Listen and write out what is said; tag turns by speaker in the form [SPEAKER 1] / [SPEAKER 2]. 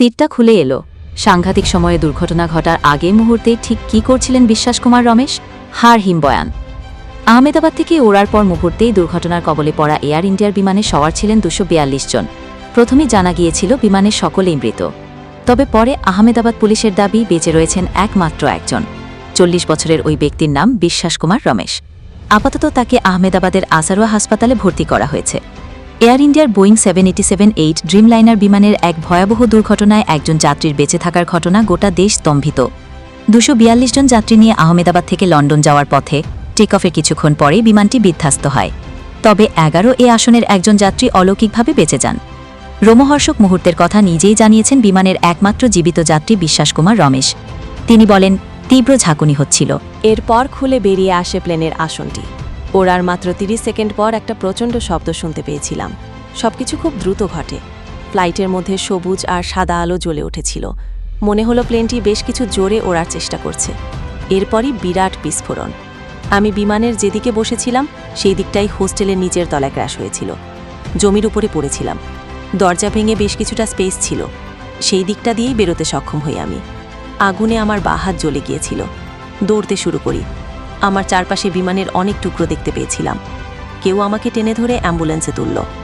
[SPEAKER 1] সিটটা খুলে এলো। সাংঘাতিক সময়ে দুর্ঘটনা ঘটার আগে মুহূর্তে ঠিক কি করছিলেন বিশ্বাস কুমার রমেশ? হার হিম বয়ান। আহমেদাবাদ থেকে ওড়ার পর মুহূর্তেই দুর্ঘটনার কবলে পড়া এয়ার ইন্ডিয়ার বিমানে সওয়ার ছিলেন দুশো জন। প্রথমে জানা গিয়েছিল বিমানের সকলেই মৃত। তবে পরে আহমেদাবাদ পুলিশের দাবি, বেঁচে রয়েছেন একমাত্র একজন। চল্লিশ বছরের ওই ব্যক্তির নাম বিশ্বাস কুমার রমেশ। আপাতত তাকে আহমেদাবাদের আসারোয়া হাসপাতালে ভর্তি করা হয়েছে। এয়ার ইন্ডিয়ার Boeing seven eighty seven eight Dreamliner বিমানের এক ভয়াবহ দুর্ঘটনায় একজন যাত্রীর বেঁচে থাকার ঘটনা গোটা দেশ স্তম্ভিত। দুশো বিয়াল্লিশ জন যাত্রী নিয়ে আহমেদাবাদ থেকে লন্ডন যাওয়ার পথে টেক অফের কিছুক্ষণ পরেই বিমানটি বিধ্বস্ত হয়। তবে এগারো এ আসনের একজন যাত্রী অলৌকিকভাবে বেঁচে যান। রোমহর্ষক মুহূর্তের কথা নিজেই জানিয়েছেন বিমানের একমাত্র জীবিত যাত্রী বিশ্বাস কুমার রমেশ। তিনি বলেন, তীব্র ঝাঁকুনি হচ্ছিল।
[SPEAKER 2] এরপর খুলে বেরিয়ে আসে প্লেনের আসনটি। ওড়ার মাত্র ৩০ সেকেন্ড পর একটা প্রচণ্ড শব্দ শুনতে পেয়েছিলাম। সবকিছু খুব দ্রুত ঘটে। ফ্লাইটের মধ্যে সবুজ আর সাদা আলো জ্বলে উঠেছিল। মনে হলো প্লেনটি বেশ কিছু জোরে ওড়ার চেষ্টা করছে। এরপরই বিরাট বিস্ফোরণ। আমি বিমানের যেদিকে বসেছিলাম, সেই দিকটাই হোস্টেলের নিচের তলায় ক্র্যাশ হয়েছিল। জমির উপরে পড়েছিলাম। দরজা ভেঙে বেশ কিছুটা স্পেস ছিল। সেই দিকটা দিয়েই বেরোতে সক্ষম হই আমি। আগুনে আমার বাহাত জ্বলে গিয়েছিল। দৌড়তে শুরু করি। আমার চারপাশে বিমানের অনেক টুকরো দেখতে পেয়েছিলাম। কেউ আমাকে টেনে ধরে অ্যাম্বুলেন্সে তুলল।